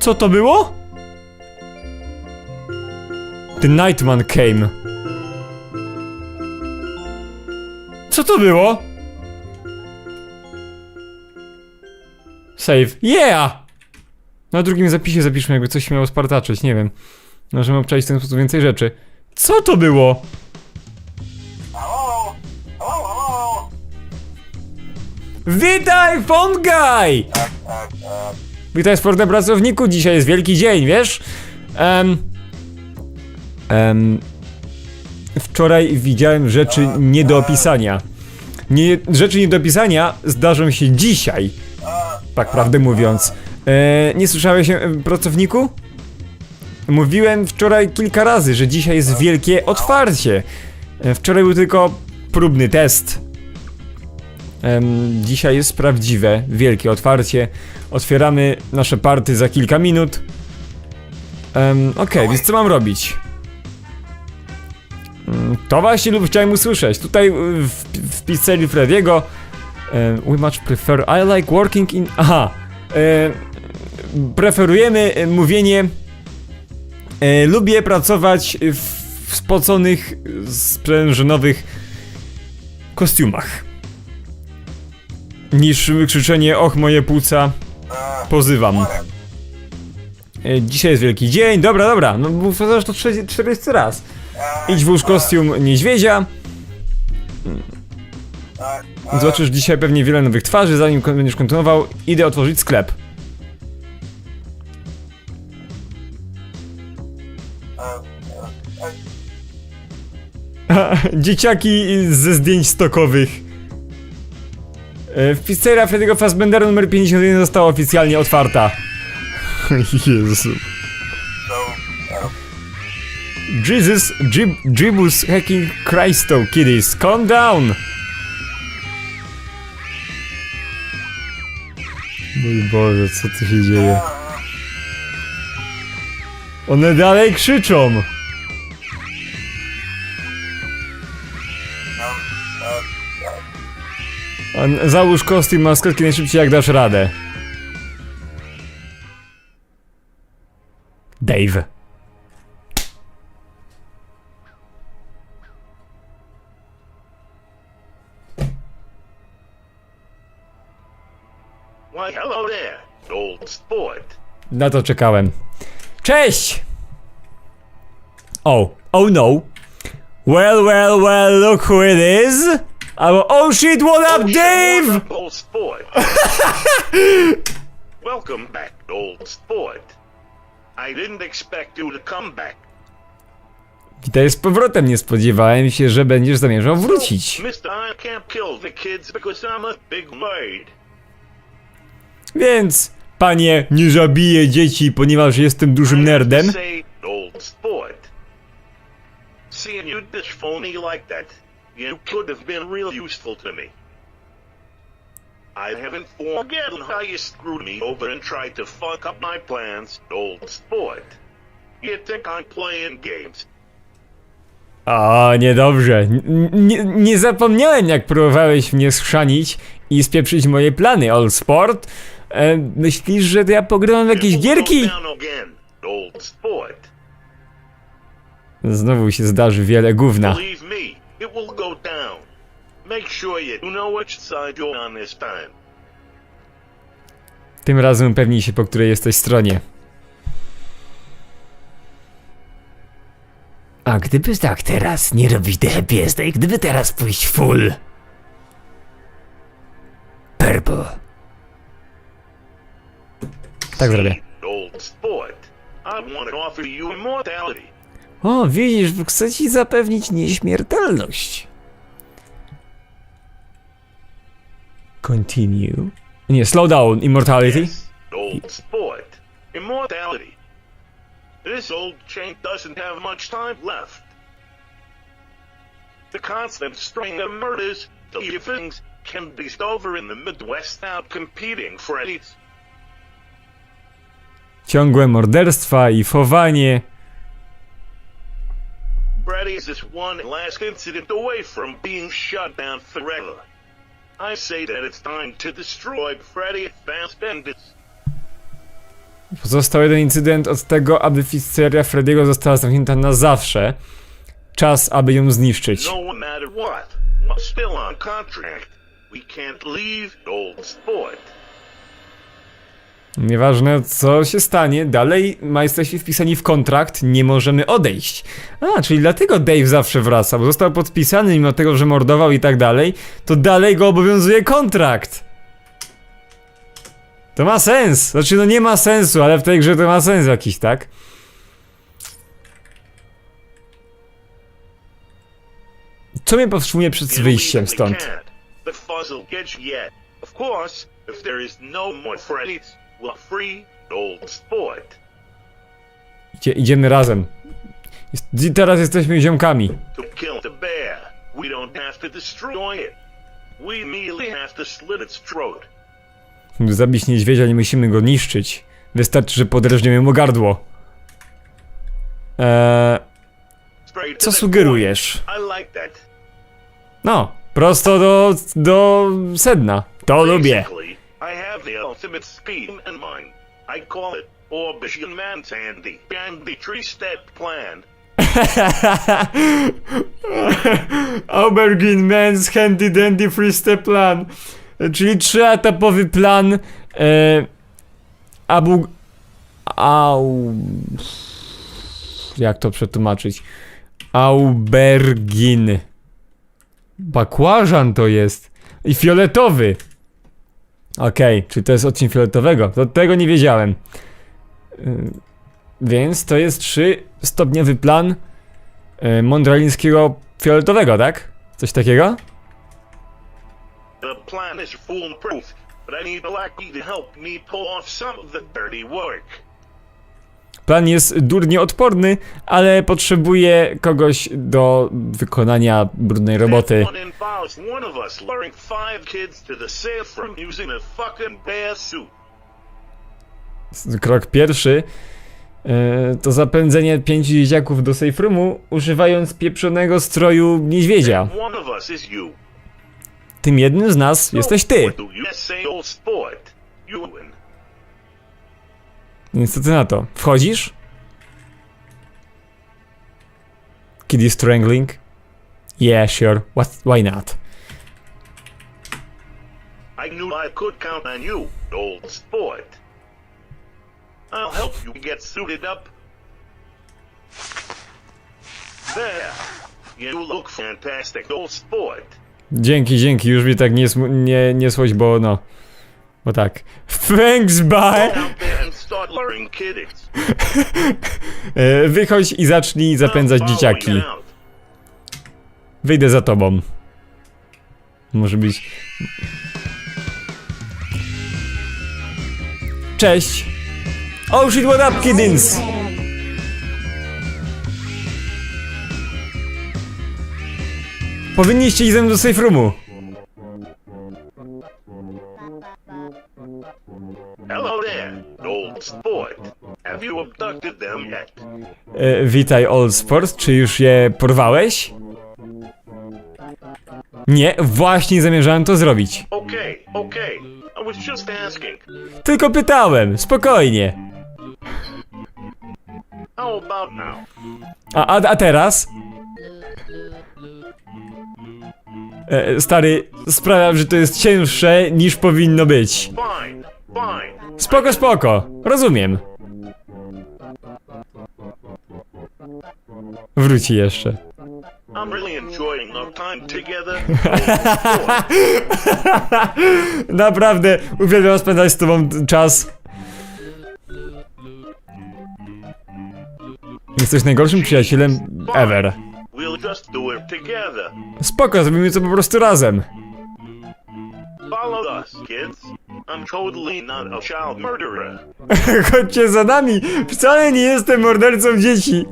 Co to było? The Nightman came. Co to było? Save. Yeah! Na drugim zapisie zapiszmy, jakby coś miało spartaczyć, nie wiem. Możemy obczaić w ten sposób więcej rzeczy. Co to było? Witaj, Font Guy! Witaj, sportny pracowniku, dzisiaj jest wielki dzień, wiesz? Em, em, wczoraj widziałem rzeczy nie do opisania. Nie, rzeczy nie do opisania zdarzą się dzisiaj. Tak prawdę mówiąc. E, nie słyszałeś, e, pracowniku? Mówiłem wczoraj kilka razy, że dzisiaj jest wielkie otwarcie. E, wczoraj był tylko próbny test. Dzisiaj jest prawdziwe, wielkie otwarcie. Otwieramy nasze party za kilka minut. Um, Okej, więc co mam robić? Mm, To właśnie lub chciałem usłyszeć. Tutaj y, w, w pizzerii Frediego We much prefer... I like working in... Aha. Preferujemy e, mówienie e, Lubię pracować w, w spoconych, sprężynowych kostiumach niż krzyczenie och moje płuca pozywam. E, Dzisiaj jest wielki dzień, dobra, dobra, no bo to 40 raz. Idź włóż kostium niedźwiedzia. Zobaczysz dzisiaj pewnie wiele nowych twarzy, zanim będziesz kontynuował, idę otworzyć sklep. Dzieciaki ze zdjęć stokowych. E, Pizzeria Freddy'ego Fazbendera numer 51 została oficjalnie otwarta. Jezu. Jesus, Jib, Jibus hacking Christo, kiddies, calm down! Mój Boże, co tu się dzieje? One dalej krzyczą! Załóż kostium, maskotki najszybciej jak dasz radę. Dave. Why, hello there, old sport. Na to czekałem. Cześć! Oh, oh no. Well, well, well, look who it is! Oh, oh shit, what up, Dave? Welcome, Old sport. Welcome back, old sport. I didn't expect you to come back. Witaj z powrotem, nie spodziewałem się, że będziesz zamierzał wrócić. Mr. I can't kill the kids because I'm a big bird. Więc, panie, nie zabiję dzieci, ponieważ jestem dużym nerdem. Say, old sport. Seeing you dish phony like that, you could have been real useful to me. I haven't forgotten how you screwed me over and tried to fuck up my plans, old sport. You think I'm playing games? O, niedobrze. Nie, nie zapomniałem, jak próbowałeś mnie schrzanić i spieprzyć moje plany, All Sport. E, myślisz, że ja pograłem w jakieś gierki? Old. Znowu się zdarzy wiele gówna. Make sure you know which side you're on this time. Tym razem upewnij się, po której jesteś stronie. A gdyby tak teraz nie robić The Happy gdyby teraz pójść full purple. Tak zrobię. O, widzisz, chcę ci zapewnić nieśmiertelność. Continue. And yeah, slow down, immortality. Yes, old sport. Immortality. This old chain doesn't have much time left. The constant string of murders, the things can be over in the Midwest out competing for it. Ciągłe morderstwa i fowanie. Brady is just one last incident away from being shut down forever. I say that it's time to destroy Freddy Fazbear's Pozostał jeden incydent od tego, aby pizzeria Frediego została zamknięta na zawsze. Czas, aby ją zniszczyć. No matter what, we're still on contract. We can't leave old sport. Nieważne co się stanie, dalej ma jesteśmy wpisani w kontrakt, nie możemy odejść. A, czyli dlatego Dave zawsze wraca, bo został podpisany mimo tego, że mordował i tak dalej, to dalej go obowiązuje kontrakt. To ma sens. Znaczy, no nie ma sensu, ale w tej grze to ma sens jakiś, tak? Co mnie powstrzymuje przed wyjściem stąd? The no. Idzie, idziemy razem. Jest, teraz jesteśmy ziomkami. To kill the bear, we don't have to destroy it. We merely have to slit its throat. By zabić niedźwiedzia nie musimy go niszczyć. Wystarczy, że podrżniemy mu gardło. Eee, co sugerujesz? No, prosto do, do sedna. To lubię. Have the ultimate scheme in mind. I call it Orbition Man's Andy. And the three-step plan. Aubergine Men's Handy Dandy Free Step Plan. Czyli trzyetapowy plan. E, abu... Au... Jak to przetłumaczyć? Aubergin. Bakłażan to jest. I fioletowy. Okej, czy to jest odcień fioletowego? To tego nie wiedziałem. Y, Więc to jest trzystopniowy plan y, mondralińskiego fioletowego, tak? Coś takiego? The plan is foolproof, but I need Blackie to help me pull off some of the dirty work. Plan jest durnie odporny, ale potrzebuje kogoś do wykonania brudnej roboty. Krok pierwszy y, to zapędzenie pięciu dzieciaków do safe roomu używając pieprzonego stroju niedźwiedzia. Tym jednym z nas jesteś ty. Więc co ty na to? Wchodzisz? Kid strangling? Yeah, sure. What, why not? I knew I could count on you, old sport. I'll help you get suited up. There. You look fantastic, old sport. Dzięki, dzięki, już mi tak nie, nie, nie słoć, bo no. Bo tak. Thanks, bye! E, wychodź i zacznij zapędzać I'm dzieciaki. Wyjdę za tobą. Może być. Cześć! Oh shit, what up, kiddins? Powinniście iść ze mną do safe roomu. Have you abducted them yet? E, witaj, Sport. Czy już je porwałeś? Nie, właśnie zamierzałem to zrobić. Okay, okay. I was just asking. Tylko pytałem, spokojnie. How about now? A, a, a teraz? E, stary, sprawiam, że to jest cięższe niż powinno być. Fine, fine. Spoko, spoko, rozumiem. Wróci jeszcze. I'm really enjoying our time together. old sport. Naprawdę, uwielbiam spędzać z tobą czas. Jesteś najgorszym przyjacielem ever. We'll just do it together. Spoko, zrobimy to po prostu razem. Follow us, kids. I'm totally not a child murderer. Chodźcie za nami! Wcale nie jestem mordercą dzieci!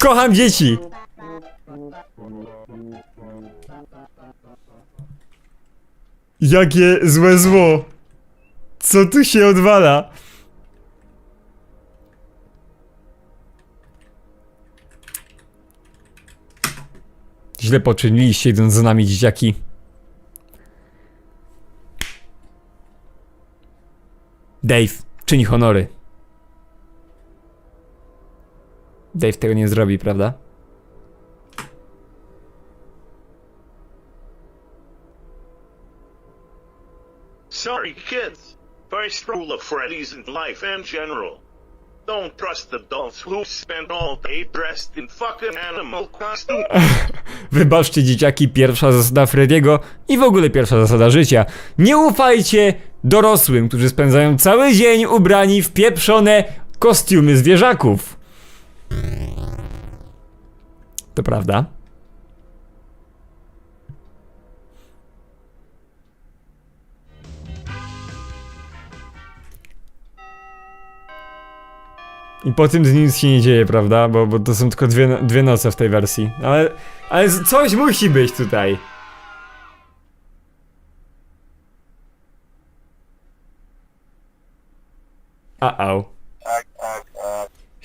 Kocham dzieci! Jakie złe zło! Co tu się odwala? Źle poczyniliście idąc za nami dzieciaki. Dave, czyń honory. Dave tego nie zrobi, prawda? Sorry, kids. First rule of Freddy's in life in general. Don't trust adults who spend all day dressed in fucking animal costume. Wybaczcie dzieciaki, pierwsza zasada Frediego i w ogóle pierwsza zasada życia. Nie ufajcie dorosłym, którzy spędzają cały dzień ubrani w pieprzone kostiumy zwierzaków. To prawda? I po tym nic się nie dzieje, prawda? Bo, bo to są tylko dwie, dwie noce w tej wersji. Ale, ale coś musi być tutaj. A-au.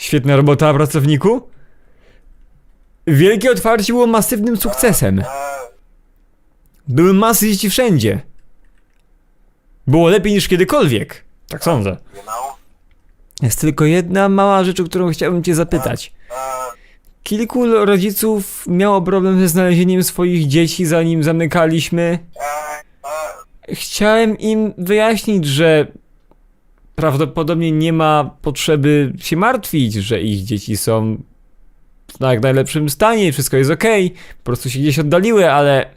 Świetna robota, pracowniku. Wielkie otwarcie było masywnym sukcesem. Były masy dzieci wszędzie. Było lepiej niż kiedykolwiek. Tak sądzę. Jest tylko jedna mała rzecz, o którą chciałbym cię zapytać. Kilku rodziców miało problem ze znalezieniem swoich dzieci, zanim zamykaliśmy. Chciałem im wyjaśnić, że prawdopodobnie nie ma potrzeby się martwić, że ich dzieci są w jak najlepszym stanie, wszystko jest ok, po prostu się gdzieś oddaliły, ale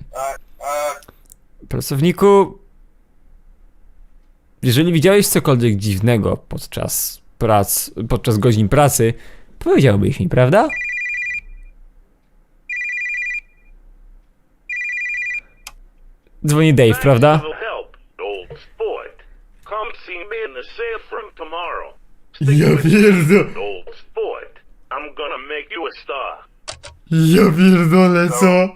pracowniku, jeżeli widziałeś cokolwiek dziwnego podczas prac, podczas godzin pracy, powiedziałbyś mi, prawda? Dzwoni Dave, prawda? Thanks for the help, old sport. Come see me in the safe room tomorrow. Ja pierdolę, Old sport. I'm gonna make you a star. ja pierdolę, co?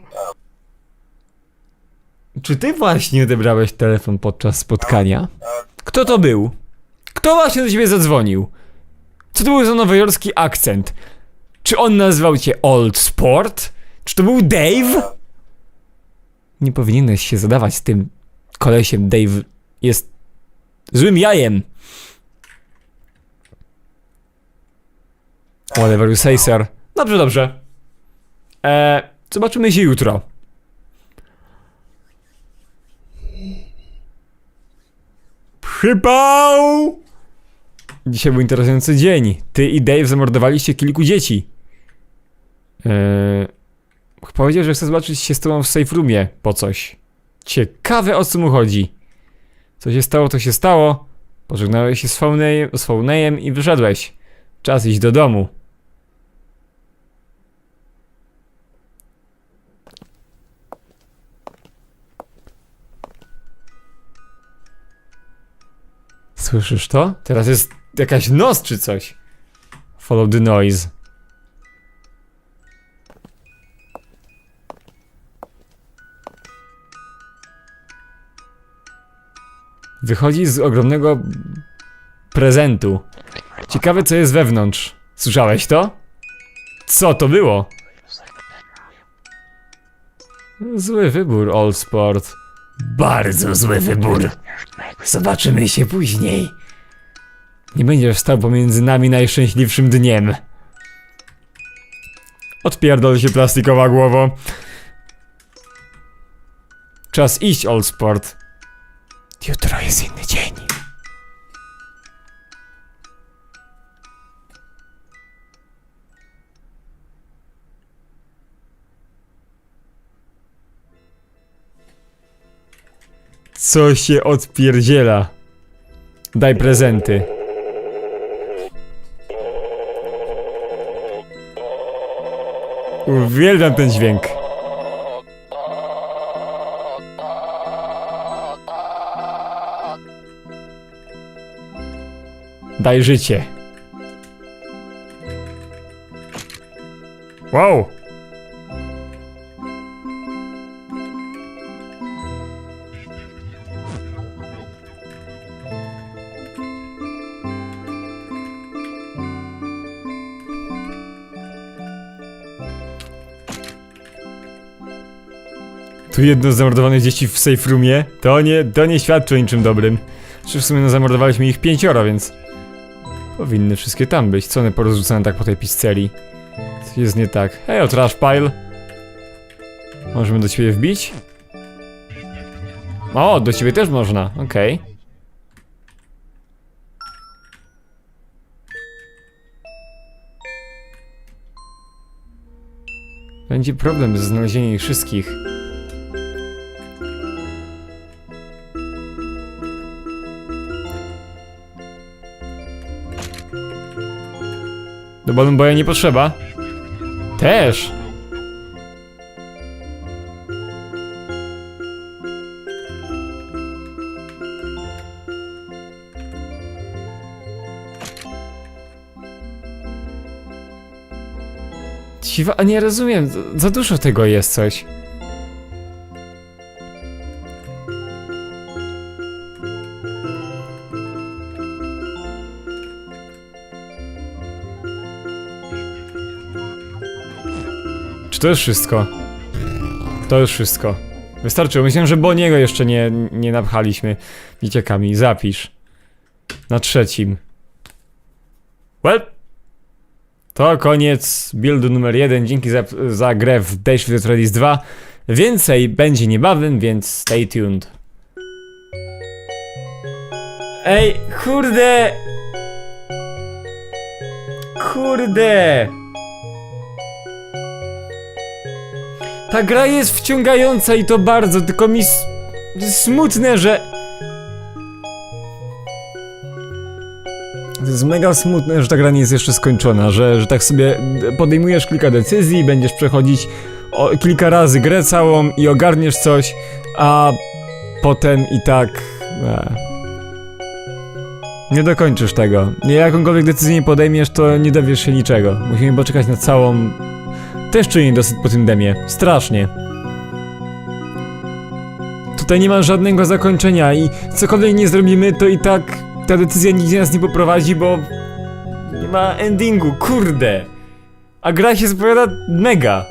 Czy ty właśnie odebrałeś telefon podczas spotkania? Kto to był? Kto właśnie do ciebie zadzwonił? Co to był za nowojorski akcent? Czy on nazywał cię Old Sport? Czy to był Dave? Nie powinieneś się zadawać z tym kolesiem. Dave jest złym jajem. Whatever you say, sir. Dobrze, dobrze. Eee, zobaczymy się jutro. Przypał! Dzisiaj był interesujący dzień. Ty i Dave zamordowaliście kilku dzieci. Eee, powiedział, że chce zobaczyć się z tobą w safe roomie po coś. Ciekawe o co mu chodzi. Co się stało, to się stało. Pożegnałeś się z Fowneyem i wyszedłeś. Czas iść do domu. Słyszysz to? Teraz jest jakaś nos czy coś. Follow the noise. Wychodzi z ogromnego prezentu. Ciekawe co jest wewnątrz. Słyszałeś to? Co to było? Zły wybór, All Sport. Bardzo zły wybór. Zobaczymy się później. Nie będziesz stał pomiędzy nami najszczęśliwszym dniem. Odpierdol się plastikowa głowo. Czas iść, Old Sport. Jutro jest inny dzień. Co się odpierdziela? Daj prezenty. Uwielbiam ten dźwięk. Daj życie. Wow! Tu jedno z zamordowanych dzieci w safe roomie. To nie, to nie świadczy o niczym dobrym. Czy w sumie no, zamordowaliśmy ich pięcioro, więc... Powinny wszystkie tam być. Co one porozrzucane tak po tej pizzerii? Co jest nie tak? Hej, o trash pile. Możemy do ciebie wbić? O, do ciebie też można, okej. Będzie problem ze znalezieniem ich wszystkich. Do Balloon Boya nie potrzeba. Też. Dziwa, a nie rozumiem, za dużo tego jest coś. To jest wszystko? To już wszystko. Wystarczyło. Myślałem, że Boniego jeszcze nie, nie napchaliśmy dzieciakami. Zapisz. Na trzecim. Well. To koniec buildu numer jeden. Dzięki za, za grę w Dash the Tradis 2. Więcej będzie niebawem, więc stay tuned. Ej, kurde! Kurde! Ta gra jest wciągająca i to bardzo, tylko mi smutne, że... To jest mega smutne, że ta gra nie jest jeszcze skończona, że, że tak sobie podejmujesz kilka decyzji, będziesz przechodzić kilka razy grę całą i ogarniesz coś, a potem i tak... E, nie dokończysz tego. Jakąkolwiek decyzję nie podejmiesz, to nie dowiesz się niczego. Musimy poczekać na całą też czuję dosyć po tym demie. Strasznie. Tutaj nie ma żadnego zakończenia i cokolwiek nie zrobimy, to i tak ta decyzja nigdzie nas nie poprowadzi, bo nie ma endingu, kurde. A gra się zapowiada mega.